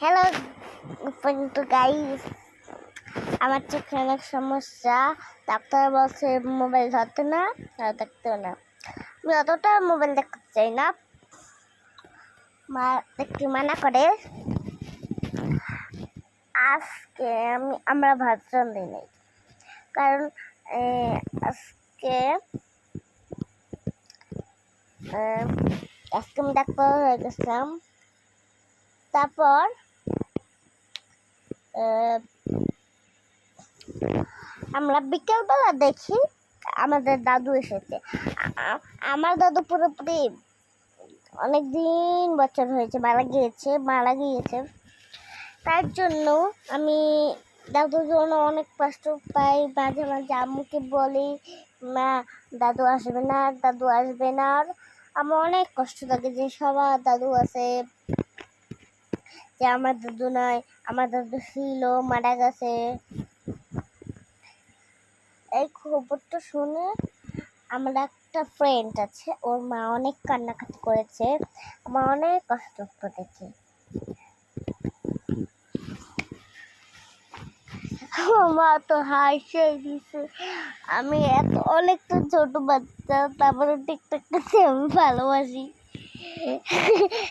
Hello কিন্তু guys আমার চোখে অনেক সমস্যা। ডাক্তার বলছে মোবাইল ধরতে না, আর দেখতেও না। আমি অতটা মোবাইল দেখতে চাই না। মা দেখতে মানা করে। আজকে আমি, আমরা ভাত রান্ধি নাই। কারণ আজকে আজকে আমি ডাক্তার হয়ে গেছিলাম। তারপর আমরা বিকেলবেলা দেখি আমাদের দাদু এসেছে। আমার দাদু পুরোপুরি অনেক দিন বছর হয়েছে, মারা গিয়েছে মারা গিয়েছে। তার জন্য আমি দাদুর জন্য অনেক কষ্ট পাই, মাঝে মাঝে আম্মুকে বলি, মা, দাদু আসবে না, দাদু আসবে না। আর আমার অনেক কষ্ট লাগে যে সবার দাদু আছে। যে আমার দাদু নয় আমার দাদু ছিল, মারা গেছে। এই খবরটা শুনে আমার একটা ফ্রেন্ড আছে, ওর মা অনেক কান্নাকাটি করেছে, আমার অনেক কষ্ট দেখে। মা তো হাসে দিছে। আমি এত, অনেকটা ছোট বাচ্চা, তারপরে টিকটকটাকে আমি ভালোবাসি।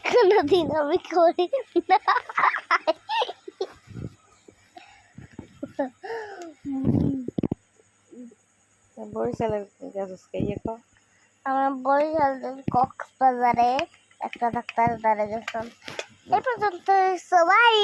কোনোদিন আমি করি না। বরিশালের ইয়ে কক্সবাজারে একটা ডাক্তার দ্বারা গেছিলাম এ পর্যন্ত সবাই।